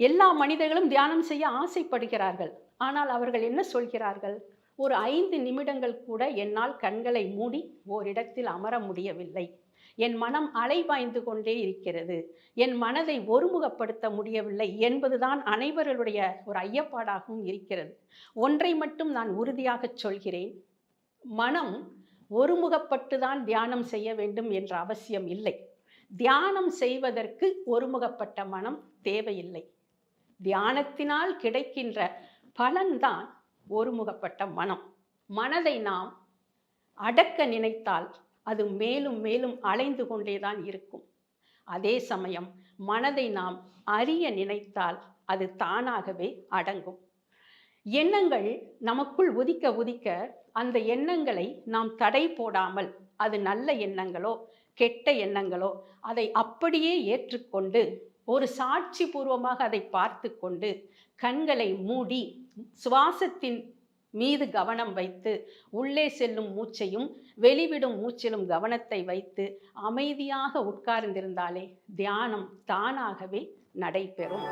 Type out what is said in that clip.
எல்லா மனிதர்களும் தியானம் செய்ய ஆசைப்படுகிறார்கள். ஆனால் அவர்கள் என்ன சொல்கிறார்கள்? ஒரு ஐந்து நிமிடங்கள் கூட என்னால் கண்களை மூடி ஓரிடத்தில் அமர முடியவில்லை. என் மனம் அலைபாய்ந்து கொண்டே இருக்கிறது. என் மனதை ஒருமுகப்படுத்த முடியவில்லை என்பதுதான் அனைவர்களுடைய ஒரு ஐயப்பாடாகவும் இருக்கிறது. ஒன்றை மட்டும் நான் உறுதியாக சொல்கிறேன். மனம் ஒருமுகப்பட்டு தான் தியானம் செய்ய வேண்டும் என்ற அவசியம் இல்லை. தியானம் செய்வதற்கு ஒருமுகப்பட்ட மனம் தேவையில்லை. தியானத்தினால் கிடைக்கின்ற பலன்தான் ஒருமுகப்பட்ட மனம். மனதை நாம் அடக்க நினைத்தால் அது மேலும் மேலும் அலைந்து கொண்டேதான் இருக்கும். அதே சமயம் மனதை நாம் அறிய நினைத்தால் அது தானாகவே அடங்கும். எண்ணங்கள் நமக்குள் உதிக்க உதிக்க அந்த எண்ணங்களை நாம் தடை போடாமல் அது நல்ல எண்ணங்களோ கெட்ட எண்ணங்களோ அதை அப்படியே ஏற்றுக்கொண்டு ஒரு சாட்சி பூர்வமாக அதை பார்த்து கொண்டு கண்களை மூடி சுவாசத்தின் மீது கவனம் வைத்து உள்ளே செல்லும் மூச்சையும் வெளிவிடும் மூச்சிலும் கவனத்தை வைத்து அமைதியாக உட்கார்ந்திருந்தாலே தியானம் தானாகவே நடைபெறும்.